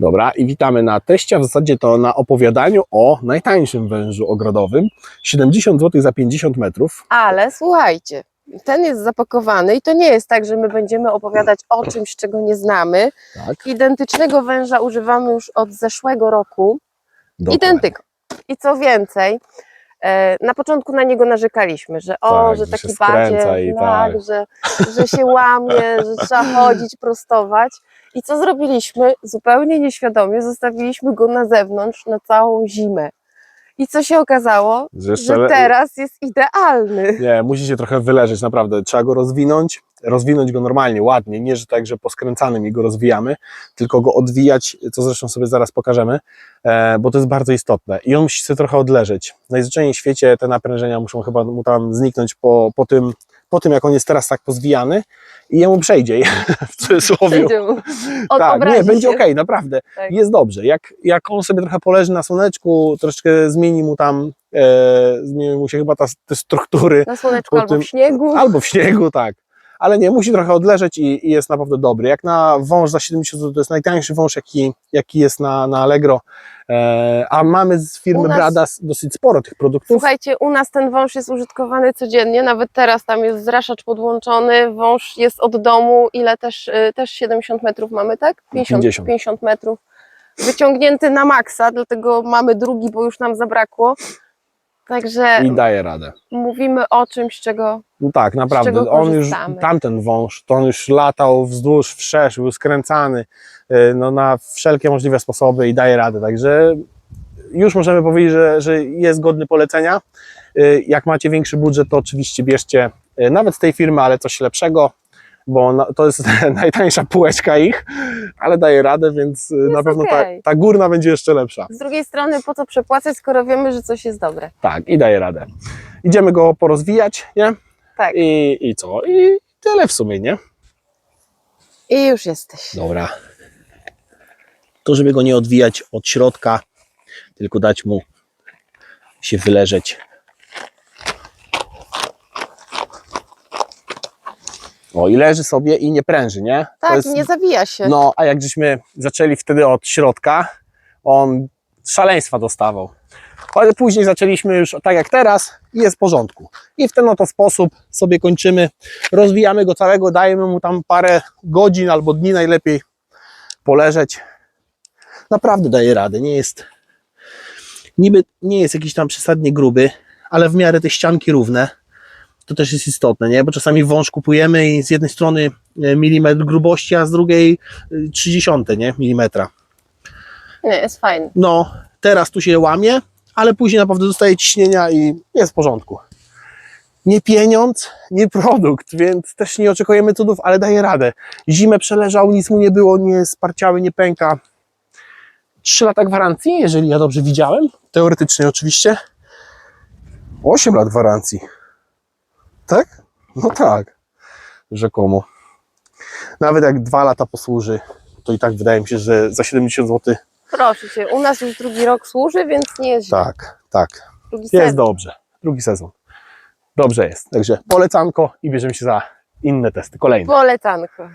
Dobra, i witamy na teście, a w zasadzie to na opowiadaniu o najtańszym wężu ogrodowym. 70 zł za 50 metrów. Ale słuchajcie, ten jest zapakowany i to nie jest tak, że my będziemy opowiadać o czymś, czego nie znamy. Tak, Identycznego węża używamy już od zeszłego roku. dokładnie. Identyko. I co więcej, na początku na niego narzekaliśmy, że o, Tak, że że taki i tak, tak. Że, że się łamie, że trzeba chodzić, prostować. I co zrobiliśmy? Zupełnie nieświadomie zostawiliśmy go na zewnątrz na całą zimę. I co się okazało? Że Że teraz jest idealny. Nie, musi się trochę wyleżeć, naprawdę. Trzeba go rozwinąć, rozwinąć go normalnie, ładnie. Nie, że tak, że po skręcanym i go rozwijamy, tylko go odwijać, co zresztą sobie zaraz pokażemy, e, bo to jest bardzo istotne. I on musi sobie trochę odleżeć. Najzwyczajniej w świecie te naprężenia muszą chyba mu tam zniknąć po, po, tym, po tym, jak on jest teraz tak pozwijany i jemu przejdzie, w cudzysłowie. Tak, nie, będzie okej, naprawdę. Tak. Jest dobrze. Jak, jak on sobie trochę poleży na słoneczku, troszeczkę zmieni mu tam, e, zmieni mu się chyba ta, te struktury, Na słoneczku albo tym- w śniegu. albo w śniegu, tak. Ale nie, musi trochę odleżeć i, i jest naprawdę dobry. Jak na wąż za 70 zł, to jest najtańszy wąż, jaki, jaki jest na, na Allegro. E, a mamy z firmy nas- Brada dosyć sporo tych produktów. Słuchajcie, u nas ten wąż jest użytkowany codziennie, nawet teraz tam jest zraszacz podłączony, wąż jest od domu, ile też, y, też 70 metrów mamy, tak? 50, 50. 50 metrów. Wyciągnięty na maksa, dlatego mamy drugi, bo już nam zabrakło. Także I daje radę. mówimy o czymś, czego No tak, czego naprawdę. On już, korzystamy? tamten wąż, to on już latał wzdłuż, wszerz, był skręcany e, no, na wszelkie możliwe sposoby i daje radę. Także już możemy powiedzieć, że, że jest godny polecenia. E, Jak macie większy budżet, to oczywiście bierzcie e, nawet z tej firmy, ale coś lepszego, bo na- to jest najtańsza półeczka ich, ale daje radę, więc e, na pewno okej. ta, ta górna będzie jeszcze lepsza. z drugiej strony po co przepłacać, skoro wiemy, że coś jest dobre. Tak, i daje radę. Idziemy go porozwijać, nie? Tak. I, i co? I tyle w sumie, nie? I już jesteś. Dobra. To, żeby go nie odwijać od środka, tylko dać mu się wyleżeć. O, i leży sobie i nie pręży, nie? Tak, jest- nie zawija się. No, a jak żeśmy zaczęli wtedy od środka, on szaleństwa dostawał. Ale później zaczęliśmy już tak jak teraz i jest w porządku. I w ten oto sposób sobie kończymy, rozwijamy go całego, dajemy mu tam parę godzin albo dni najlepiej poleżeć. Naprawdę daje radę, nie jest niby nie jest jakiś tam przesadnie gruby, ale w miarę te ścianki równe. To też jest istotne, nie? Bo czasami wąż kupujemy i z jednej strony e, milimetr grubości, a z drugiej y, 30 nie? milimetra. Nie, jest fajny. No, teraz tu się łamie, ale później naprawdę dostaje ciśnienia i jest w porządku. Nie pieniądz, nie produkt, więc też nie oczekujemy cudów, ale daje radę. Zimę przeleżał, nic mu nie było, nie sparciały, nie pęka. 3 lata gwarancji, jeżeli ja dobrze widziałem, teoretycznie oczywiście. 8 lat gwarancji. Tak? No tak, rzekomo. Nawet jak 2 lata posłuży, to i tak wydaje mi się, że za 70 zł Proszę cię, u nas już drugi rok służy, więc nie jest źle. tak, tak. Drugi Jest sezon. dobrze. Drugi sezon. Dobrze jest. Także polecanko i bierzemy się za inne testy. Kolejne. Polecanko.